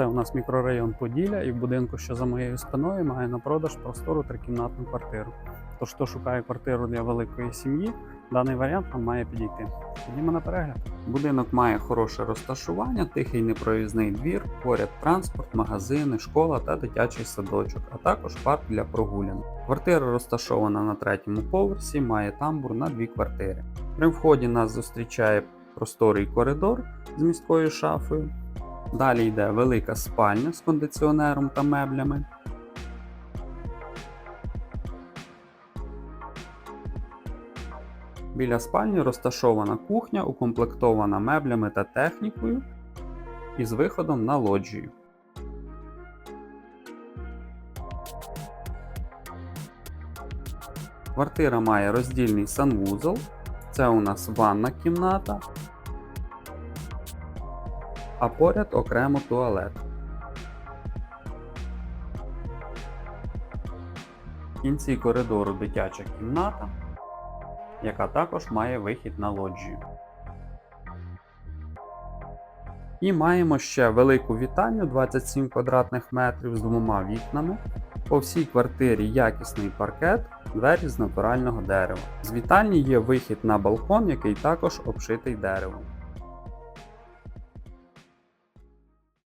Це у нас мікрорайон Поділля, і в будинку, що за моєю спиною, має на продаж простору трикімнатну квартиру. Тож, хто шукає квартиру для великої сім'ї, даний варіант вам має підійти. Ходімо на перегляд. Будинок має хороше розташування, тихий непроїзний двір, поряд транспорт, магазини, школа та дитячий садочок, а також парк для прогулянок. Квартира розташована на третьому поверсі, має тамбур на дві квартири. При вході нас зустрічає просторий коридор з міською шафою. Далі йде велика спальня з кондиціонером та меблями. Біля спальні розташована кухня, укомплектована меблями та технікою із виходом на лоджію. Квартира має роздільний санвузол. Це у нас ванна кімната, а поряд окремо туалет. В кінці коридору дитяча кімната, яка також має вихід на лоджію. І маємо ще велику вітальню 27 квадратних метрів з двома вікнами. По всій квартирі якісний паркет, двері з натурального дерева. З вітальні є вихід на балкон, який також обшитий деревом.